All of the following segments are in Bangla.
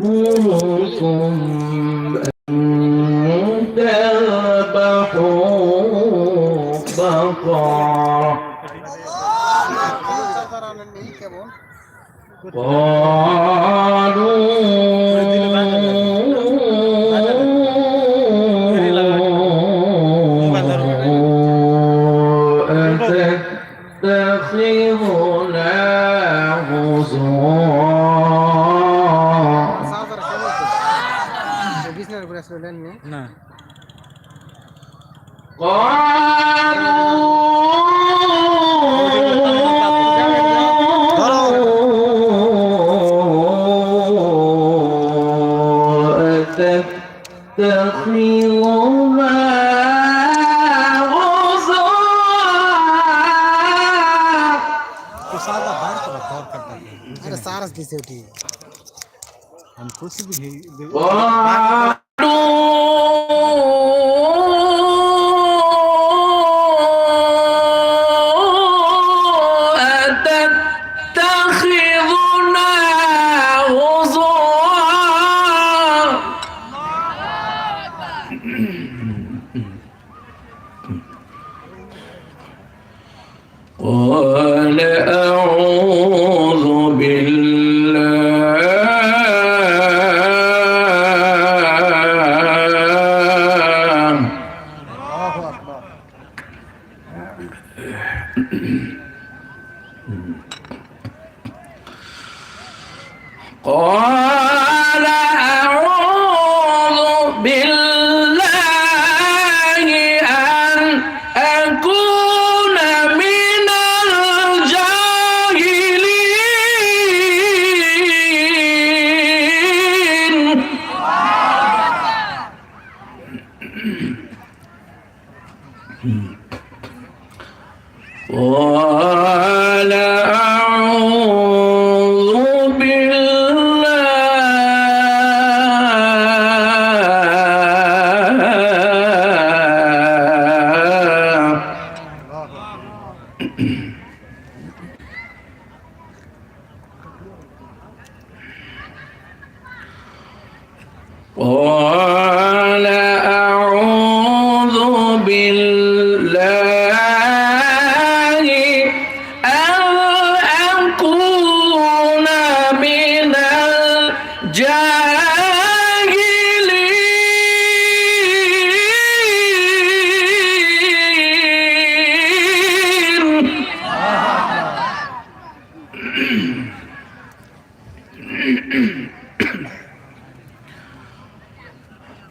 يأمركم أن تذبحوا بقرة قالوا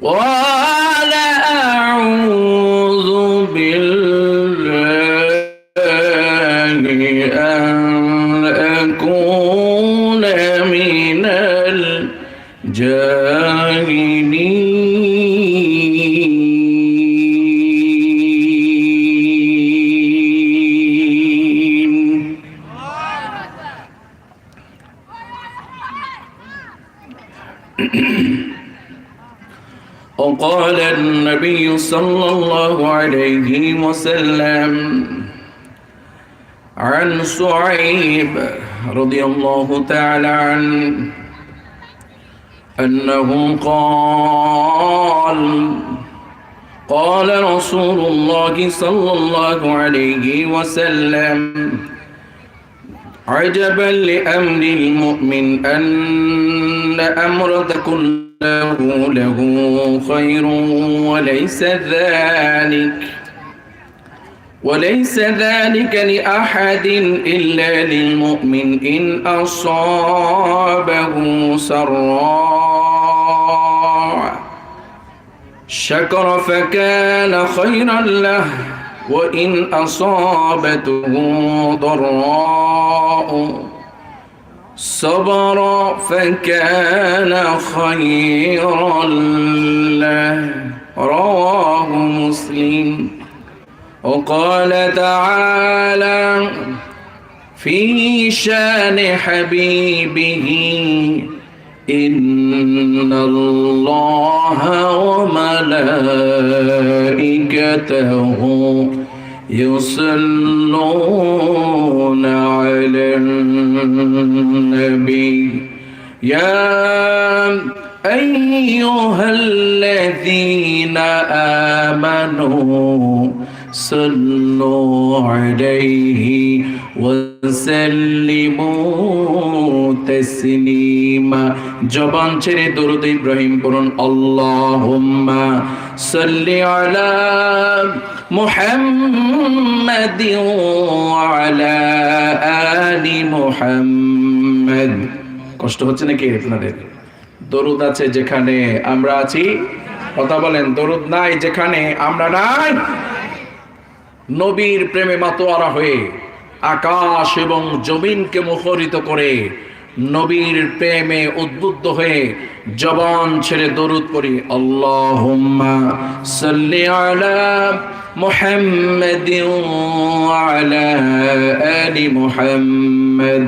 ও وسلم عن صعيب رضي الله تعالى عنه أنه قال قال رسول الله صلى الله عليه وسلم عجبا لأمر المؤمن أن أمر كله له خير وليس ذلك. وليس ذلك لأحد إلا للمؤمن إن أصابه سراء شكر فكان خيرا له وإن أصابته ضراء. صبر فكان خيرا له. رواه مسلم. وقال تعالى في شان حبيبه إن الله وملائكته يصلون على النبي. يا أيها الذين آمنوا صلوا عليه وسلموا تسليما জবান ছেড়ে দরুদ ইব্রাহিম পড়ুন আল্লাহুম্মা সাল্লি আলা মুহাম্মাদ ওয়া আলা আলি মুহাম্মাদ কষ্ট হচ্ছে নাকি আপনাদের দরুদ আছে যেখানে আমরা আছি। কথা বলেন, দরুদ নাই যেখানে আমরা নাই। নবীর প্রেমে মাতোয়ারা হয়ে আকাশ এবং জমিনকে মুখরিত করে নবীর প্রেমে উদ্বুদ্ধ হয়ে জবান ছেড়ে দরুদ পড়ি। আল্লাহুম্মা সাল্লি আলা মুহাম্মাদ ওয়া আলা আলি মুহাম্মাদ।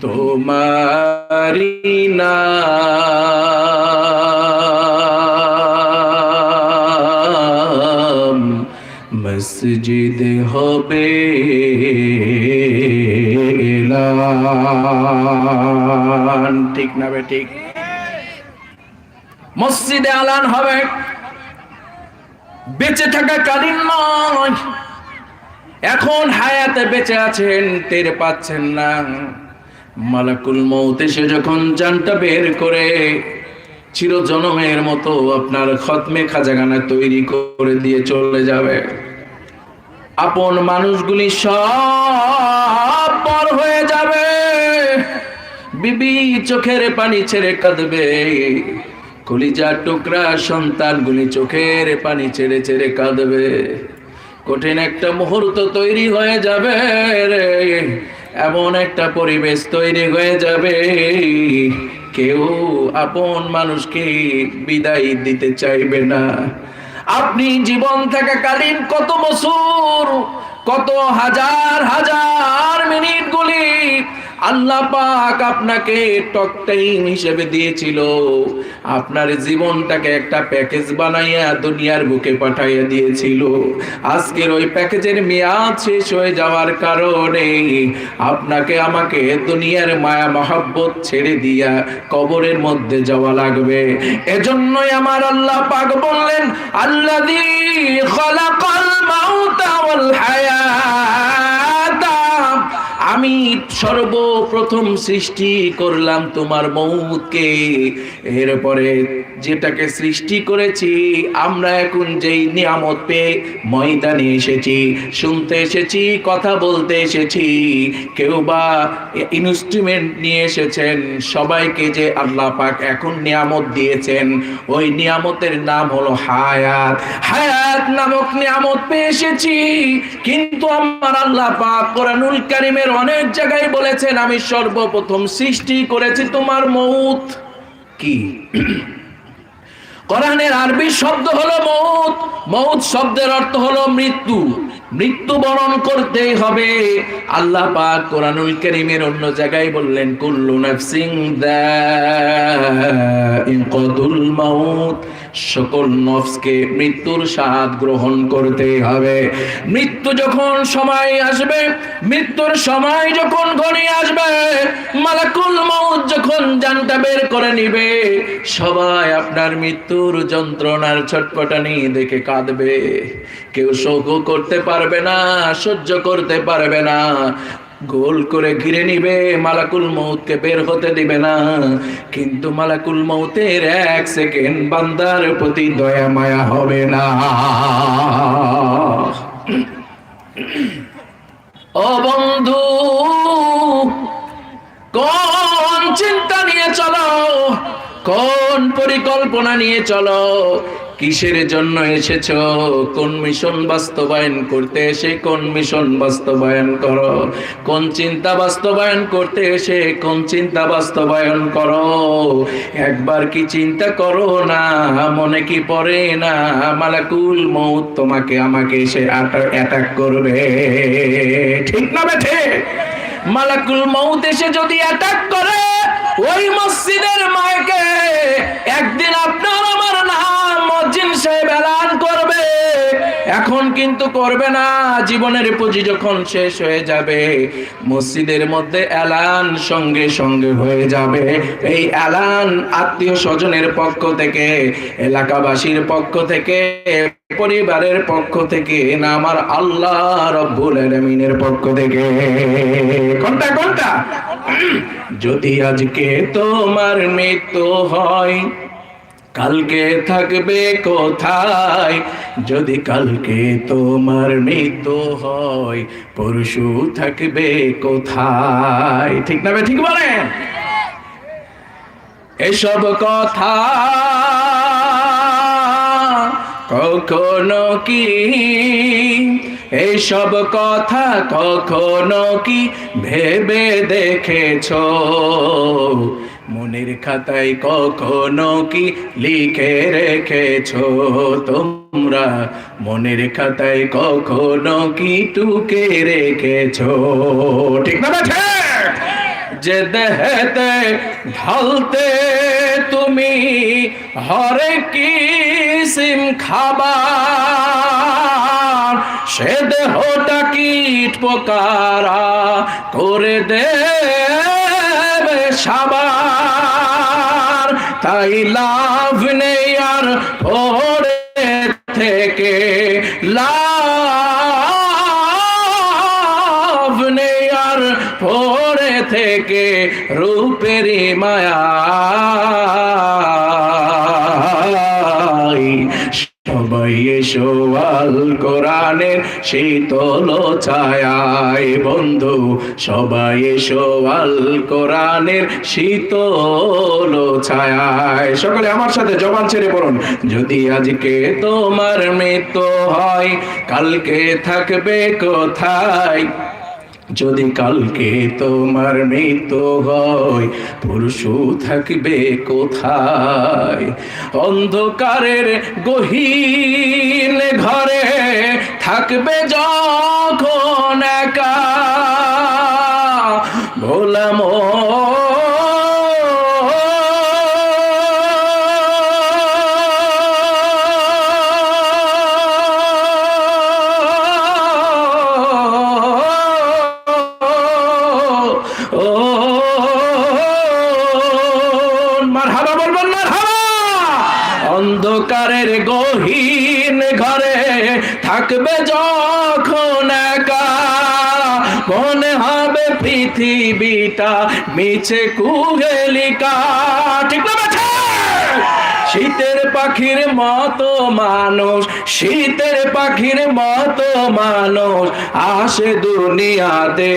তোমারি নাম মসজিদ হবে। ঠিক না বে, ঠিক। মসজিদে আলান হবে। বেঁচে থাকা কালীন নয়। এখন হায়াতে বেঁচে আছেন, টের পাচ্ছেন না। মালাকুল মৌতে সে যখন জানটা বের করে চির জনমের মতো আপনার খতমে খাজাগানা তৈরি করে দিয়ে চলে যাবে। আপন মানুষগুলি সব পর হয়ে যাবে। বিবি চোখের পানি ছেড়ে কাঁদবে। কলিজার টুকরা সন্তানগুলি চোখের পানি ছেড়ে ছেড়ে কাঁদবে। কঠিন একটা মুহূর্ত তৈরি হয়ে যাবে রে। এমন একটা পরিবেশ তৈরি হয়ে যাবে। কেউ আপন মানুষকে বিদায় দিতে চাইবে না। আপনি জীবন থাকাকালীন কত বছর কত হাজার হাজার মিনিট গুলি আল্লাহ পাক আপনাকে টক টাইম হিসেবে দিয়েছিল। আপনার জীবনটাকে একটা প্যাকেজ বানাইয়া দুনিয়ার বুকে পাঠাইয়া দিয়েছিল। আজকের ওই প্যাকেজের মেয়াদ শেষ হয়ে যাওয়ার কারণে আপনাকে আমাকে দুনিয়ার মায়া মহাব্বত ছেড়ে দিয়া কবরের মধ্যে যাওয়া লাগবে। এজন্যই আমার আল্লাহ পাক বললেন, আল্লাযী খলাকাল মাউতা হায়াতা আমি সর্বপ্রথম সৃষ্টি করলাম তোমার মৌতকে এরপরে যেটাকে সৃষ্টি করেছি, আমরা এখন যেই নিয়ামত পেয়ে ময়দানে এসেছি, শুনতে এসেছি, কথা বলতে এসেছি। কেউ বা ইনস্ট্রুমেন্ট নিয়ে এসেছেন, সবাইকে যে আল্লাহ পাক এখন নিয়ামত দিয়েছেন, ওই নিয়ামতের নাম হলো হায়াত। হায়াত নামক নিয়ামত পেয়ে এসেছি, কিন্তু আমার আল্লাহ পাক কোরআনুল কারিমের অনেক জায়গায় বলেছেন, আমি সর্বপ্রথম সৃষ্টি করেছি তোমার মৌত। কি? কোরআনের আরবি শব্দ হলো মৌত। মৌত শব্দের অর্থ হলো মৃত্যু। মৃত্যু বরণ করতেই হবে। আল্লাহ পাক কোরআনুল কারীমের অন্য জায়গায় বললেন, কুল্লু নাফসিন দাইকাতুল মাউত। সকল নফসকে মৃত্যুর স্বাদ গ্রহণ করতে হবে। মৃত্যু যখন সময় আসবে, মৃত্যুর সময় যখন ঘনিয়ে আসবে, মালাকুল মাউত যখন জানটা বের করে নিবে, সবাই আপনার মৃত্যুর যন্ত্রণার ছটপটানি দেখে কাঁদবে। কেউ শোক করতে পারবে না, সহ্য করতে পারবে না। গোল করে ঘিরে নিবে, মালাকুল মৌতকে বের হতে দিবে না। কিন্তু মালাকুল মৌতের এক সেকেন্ড বান্দার প্রতি দয়া, মায়া হবে না। ও বন্ধু, কোন চিন্তা নিয়ে চলো, কোন পরিকল্পনা নিয়ে চলো কিসের জন্য এসেছ? কোন মিশন বাস্তবায়ন করতে এসে কোন মিশন বাস্তবায়ন করো? কোন চিন্তা বাস্তবায়ন করতে এসে কোন চিন্তা বাস্তবায়ন করো? একবার কি চিন্তা করো না, মনে কি পড়ে না? মালাকুল মৌত তোমাকে আমাকে এসে অ্যাটাক করবে। ঠিক না বেঠে? মালাকুল মৌত এসে যদি অ্যাটাক করে, ওই মসজিদের মায়কে একদিন আপনার আমার নাম মসজিদ সাহেব এলান করবে, এখন কিন্তু করবে না। জীবনের পুঁজি যখন শেষ হয়ে যাবে, মসজিদের মধ্যে এলান সঙ্গে সঙ্গে হয়ে যাবে। এই এলান আত্মীয় স্বজনের পক্ষ থেকে, এলাকাবাসীর পক্ষ থেকে, পরিবারের পক্ষ থেকে, না আমার আল্লাহ রব্বুল আলামিনের পক্ষ থেকে। কোনটা কোনটা? যদি আজকে তোমার মৃত্যু হয় কালকে থাকবে কোথায়? যদি কালকে তোমার মৃত্যু হয়, পরশু থাকবে কোথায়? ঠিক না ঠিক বলেন? এসব কথা কখনো কি? এসব কথা কখনো কি ভেবে দেখেছ? মনের খাতায় কখনো কি লিখে রেখেছ তোমরা? মনের খাতায় কখনো কি টুকে রেখেছ? ঠিক না যে দেহেতে ঢালতে তুমি হরে কিসিম খাবার? সে দেহটা কীট পোকারা করে দেবে সাবার তাই লাভ নেই আর ভোরে থেকে লাভ নেই আর ভোরে থেকে রূপেরই মায়া। এসো আল কোরআনের শীতল ছায়ায়। বন্ধু, সবাই এসো আল কোরআনের শীতল ছায়ায়। সকলে আমার সাথে জবান ছেড়ে পড়ুন। যদি আজকে তোমার মৃত্যু হয়, কালকে থাকবে কোথায়? যদি কালকে তোমার মৃত্যু হয় পরশু থাকবে কোথায়? অন্ধকারের গহীন ঘরে থাকবে যখন একা। ভোলাম থাকবে যখন মনে হবে পৃথিবীটা মিছে কুহেলিকা ঠিক শীতের পাখির মতো মানুষ, শীতের পাখির মতো মানুষ, আসে দুনিয়াতে।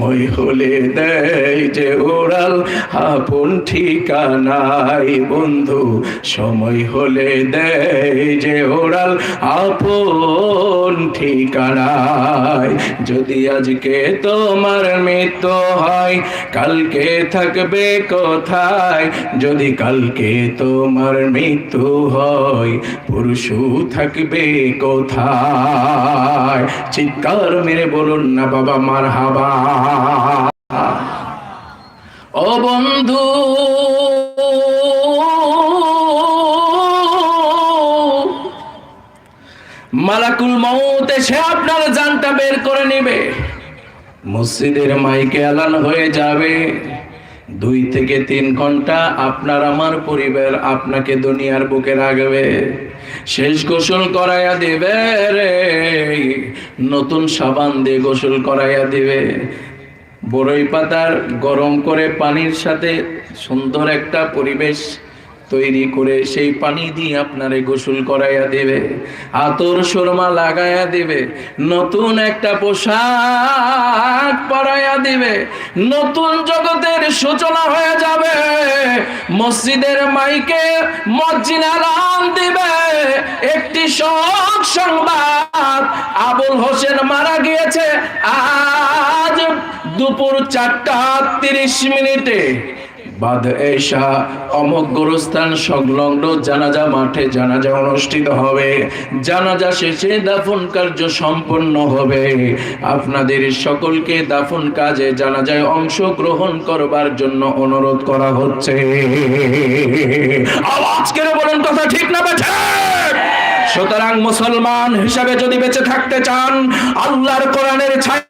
সময় হলে দেয় যে ওরাল আপন ঠিকানাই বন্ধু। সময় হলে দেয় যে ওরাল আপন ঠিকানায়। যদি আজকে তোমার মৃত্যু হয়, কালকে থাকবে কোথায়? যদি কালকে তোমার মৃত্যু হয়, পরশু থাকবে কোথায়? চিৎকার মেরে বলুন না বাবা মার হাবা ও বন্ধু, মালাকুল মৌত এসে আপনার জানটা বের করে নেবে। মসজিদের মাইকে এলান হয়ে যাবে। দুই থেকে তিন ঘণ্টা আপনার আমার পরিবার আপনাকে দুনিয়ার বুকে রাখবে। শেষ গোসল করাইয়া দিবে রে। নতুন সাবান দিয়ে গোসল করাইয়া দিবে। বড়ই পাতার গরম করে পানির সাথে সুন্দর একটা পরিবেশ তৈরি করে সেই পানি দিয়ে আপনারে গোসল করাইয়া দেবে, আতর সুরমা লাগাইয়া দিবে, নতুন একটা পোশাক পরাইয়া দিবে, নতুন জগতের সূচনা হয়ে যাবে, মসজিদের মাইকে মসজিদ আলাম দিবে, একটি শোক সংবাদ আবুল হোসেন মারা গিয়েছে আজ দুপুর চারটা তিরিশ মিনিটে। বাদ এশা, অমক গোরস্থান সংলগ্ন জানাজা মাঠে জানাজা অনুষ্ঠিত হবে। জানাজা শেষে দাফন কার্য সম্পন্ন হবে। আপনাদের সকলকে দাফন কাজে জানাজায় অংশগ্রহণ করবার জন্য অনুরোধ করা হচ্ছে। আওয়াজ করে বলেন, কথা ঠিক না বেঠে? সুতরাং মুসলমান হিসাবে যদি বেঁচে থাকতে চান, আল্লাহর কোরআনের ছায়া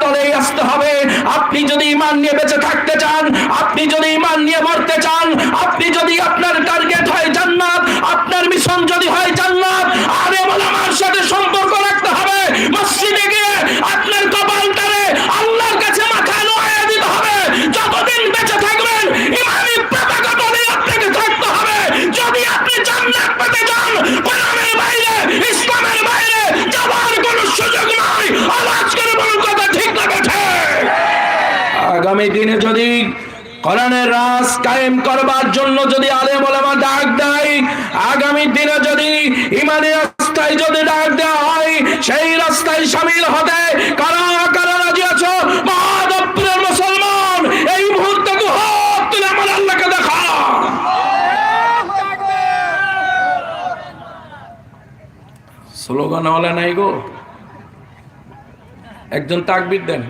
তলেই আসতে হবে। আপনি যদি ইমান নিয়ে বেঁচে থাকতে চান, আপনি যদি ইমান নিয়ে মরতে চান, আপনি যদি আপনার টার্গেট হয় জান্নাত, আপনার মিশন যদি হয় জান্নাত আরে আমার সাথে সম্পর্ক রাখতে হবে। মসজিদে গিয়ে আপনার কপালটারে আল্লাহর কাছে মাথা নোয়া দিতে হবে যতদিন বেঁচে থাকবেন ইমানি পতাকা তলেই আপনাকে থাকতে হবে যদি আপনি জান্নাত পেতে চান কোরআনের বাইরে ইসলামের বাইরে যাওয়ার কোনো সুযোগ নাই আওয়াজ করে বলুন কথা ঠিক না বেঠে আগামী দিনে যদি কোরআনের রাজ কায়েম করবার জন্য যদি আলেম ওলামা ডাক দেয়, আগামী দিনে যদি ইমানি রাস্তায় যদি ডাক দেওয়া হয়, সেই রাস্তায় সামিল হতে কারা কারা রাজি আছো? মহাদপ্রের মুসলমান, এই মুহূর্তে তো তুলে আমার আল্লাহকে দেখা। স্লোগান হলে নাই গো। একজন তাকবির দেন।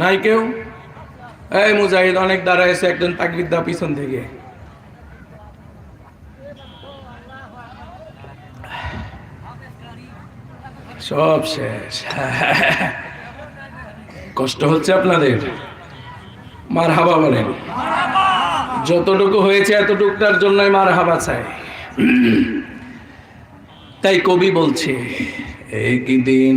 নাই কেউ? এই মুজাহিদ, অনেক এসে একজন তাকবির দা পিছন থেকে। সব শেষ। কষ্ট হচ্ছে আপনাদের? মার হাবা বলেন। যতটুকু হয়েছে এতটুকুটার জন্যই মার হাবা চাই। তাই কবি বলছে, একদিন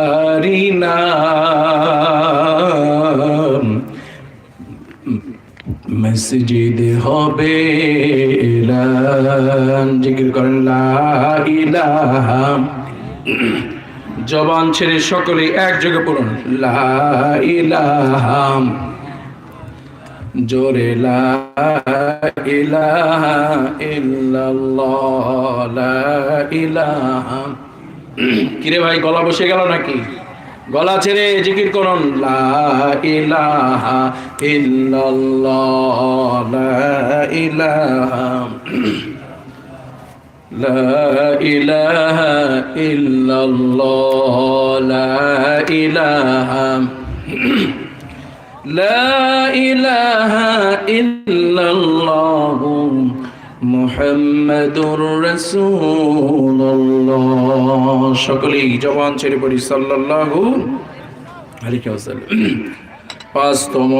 মসজিদ হবে। জিকির করেন জবান ছেড়ে সকলে একযোগে পড়ুন, লা ইলাহা। জোরে, লা লা কিরে ভাই, গলা বসে গেল নাকি? গলা ছেড়ে জিকির করুন ইলাহা ইল্লাল্লাহ লা ইলাহা لا মুহাম্মাদুর রাসূলুল্লাহ। সকলেই জবান ছেড়ে পড়ি, সাল্লাল্লাহু আলাইহি ওয়াসাল্লাম। পাঁচতম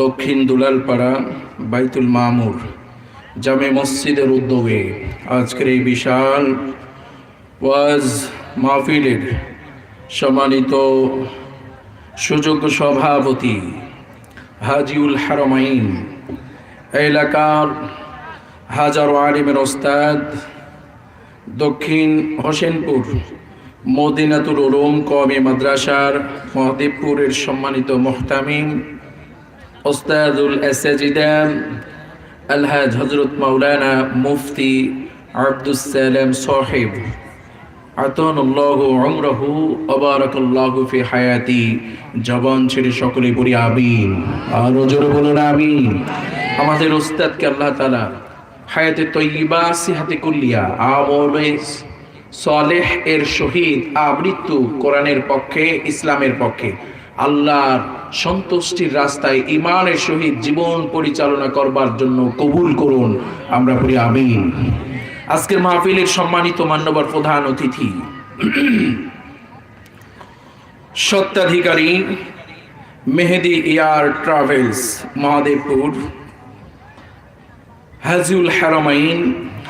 দক্ষিণ দুলালপাড়া বাইতুল মামুর জামে মসজিদের উদ্যোগে আজকের এই বিশাল ওয়াজ মাহফিলের সম্মানিত সুযোগ্য সভাপতি হাজিউল হারমাইন। এলাকার হাজারো আলিমের ওস্তাদ, দক্ষিণ হোসেনপুর, মদিনাতুল উলুম কওমি মাদ্রাসার মহাদেবপুরের সম্মানিত মোহতামিম, ওস্তাদুল এসাজিদান আলহাজ হজরত মাওলানা মুফতি আব্দুস সালাম সাহেব। আতনুল্লাহ আমরাহু অবারাকাল্লাহু ফি হায়াতি। জবান সকলে আমিন। আমাদের উস্তাদকে আল্লাহ তাআলা হায়াতে তৈবা সিহাতে কুল্লিয়া, আমলে সলেহ এর শহীদ, আমৃত্যু কোরআনের পক্ষে, ইসলামের পক্ষে। আল্লাহর সন্তুষ্টির রাস্তায় ইমানের সহিত জীবন পরিচালনা করবার জন্য কবুল করুন। আমরা বলি আমিন। আজকের মাহফিলের সম্মানিত মান্যবর প্রধান অতিথি। সত্ত্বাধিকারী, মেহেদি এয়ার ট্রাভেলস, মহাদেবপুর। হাজিউল হারামাইন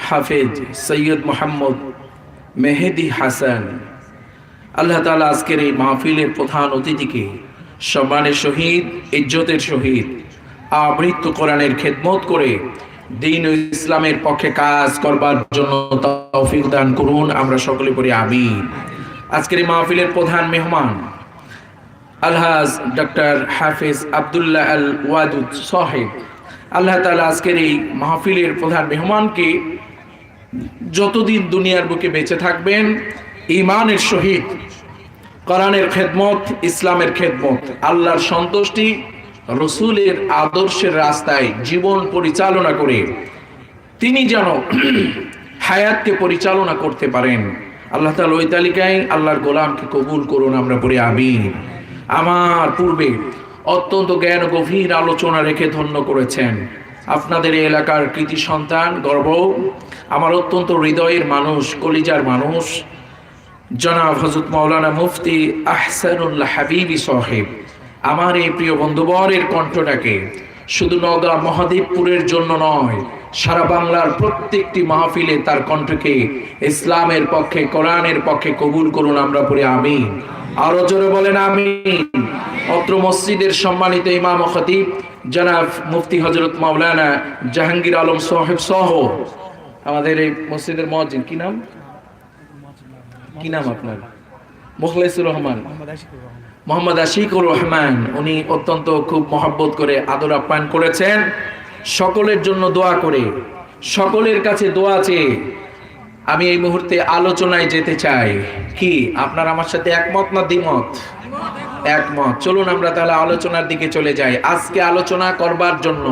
হাফেজ সৈয়দ মোহাম্মদ মেহেদি হাসান। আল্লাহ তালা আজকের এই মাহফিলের প্রধান অতিথিকে সম্মানের সহিত, ইজ্জতের সহিত আমৃত্য কোরআনের খেদমত করে দিন ও ইসলামের পক্ষে কাজ করবার জন্য তৌফিক দান করুন। আমরা সকলে পড়ি আমিন। আজকের এই মাহফিলের প্রধান মেহমান আলহাজ ডক্টর হাফিজ আবদুল্লাহ আল ওয়াদুদ সাহেব। আল্লাহ তালা আজকের এই মাহফিলের প্রধান মেহমানকে যতদিন দুনিয়ার বুকে বেঁচে থাকবেন ইমানের সহিত, কোরআনের খেদমত, ইসলামের খেদমত, আল্লাহর সন্তুষ্টি, রসুলের আদর্শের রাস্তায় জীবন পরিচালনা করে তিনি যেন হায়াতকে পরিচালনা করতে পারেন। আল্লাহ তালা ওই তালিকায় আল্লাহর গোলামকে কবুল করুন, আমরা পড়ি আমিন। আমার পূর্বে অত্যন্ত জ্ঞান গভীর আলোচনা রেখে ধন্য করেছেন। আপনাদের এলাকার কৃতি সন্তান, গর্ব, আমার অত্যন্ত হৃদয়ের মানুষ, কলিজার মানুষ, জনাব হজরত মৌলানা মুফতি আহসানুল্লাহ হাবিবি সাহেব, আমার এই প্রিয় বন্ধুবরের কণ্ঠটাকে শুধু নগা মহাদেবপুরের জন্য নয়, সারা বাংলার প্রত্যেকটি মাহফিলে তার কণ্ঠকে ইসলামের পক্ষে, কোরআনের পক্ষে কবুল করুন আমরা পড়ে, আমিন। আরও জোরে বলেন আমি অত্র মসজিদের সম্মানিত ইমাম খতিব, জনাব মুফতি হজরত মাওলানা জাহাঙ্গীর আলম সাহেব সহ আমাদের এই মসজিদের মসজিদ কি নাম? কি নাম আপনার? মুখলেসুর রহমান। মোহাম্মদ আশিকুর রহমান, উনি অত্যন্ত খুব মহব্বত করে আদর আপ্যায়ন করেছেন। সকলের জন্য দোয়া করে, সকলের কাছে দোয়া চেয়ে আমি এই মুহূর্তে আলোচনায় যেতে চাই। কি, আপনার আমার সাথে একমত না দ্বিমত? একমত। চলুন আমরা তাহলে আলোচনার দিকে চলে যাই। আজকে আলোচনা করবার জন্য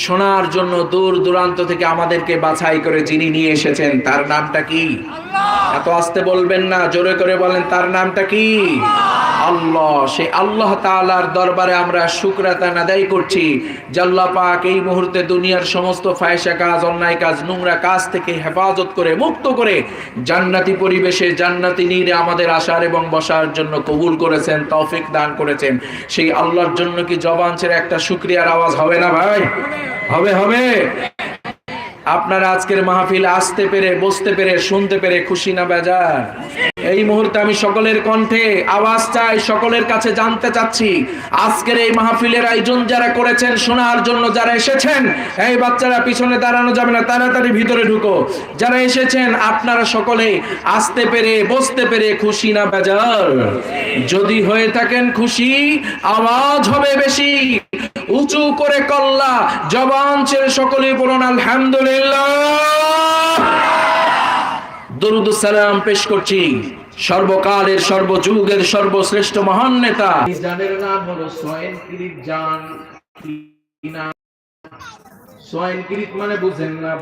শোনার জন্য দূর দূরান্ত থেকে আমাদেরকে বাছাই করে যিনি নিয়ে এসেছেন তার নামটা কি? এত আসতে বলবেন না জোরে করে বলেন তার নামটা কি? আল্লাহ। সেই আল্লাহ তালার দরবারে আমরা শুকরাতান আদায় করছি জাল্লা পাক এই মুহূর্তে দুনিয়ার সমস্ত ফায়সা কাজ অন্যায় কাজ নোংরা কাজ থেকে হেফাজত করে মুক্ত করে জান্নাতি পরিবেশে জান্নাতি নীরে আমাদের আসার এবং বসার জন্য কবুল করেছেন তৌফিক দান করেছেন। সেই আল্লাহর জন্য কি জবান ছেড়ে একটা শুক্রিয়ার আওয়াজ হবে না ভাই? হবে হবে। আপনারা আজকের মাহফিল আসতে পেরে, বসতে পেরে, শুনতে পেরে খুশি না বেজার? এই মুহূর্তে আমি সকলের কণ্ঠে আওয়াজ চাই, সকলের কাছে জানতে চাচ্ছি, আজকের এই মাহফিলের আয়োজন যারা করেছেন, শোনার জন্য যারা এসেছেন, এই বাচ্চারা পিছনে দাঁড়ানো যাবে না, তাড়াতাড়ি ভিতরে ঢুকো। যারা এসেছেন, আপনারা সকলে আসতে পেরে, বসতে পেরে খুশি না বেজার? যদি হয়ে থাকেন খুশি, আওয়াজ হবে বেশি। উঁচু করে কল্লা, জবান ছেড়ে সকলে বলুন, আলহামদুলিল্লাহ। দরুদ সালাম পেশ করছি সর্বকালের, সর্বযুগের, সর্বশ্রেষ্ঠ মহান নেতা। জানের নাম হলো সোয়েন জান। সোয়েন মানে বুঝেন না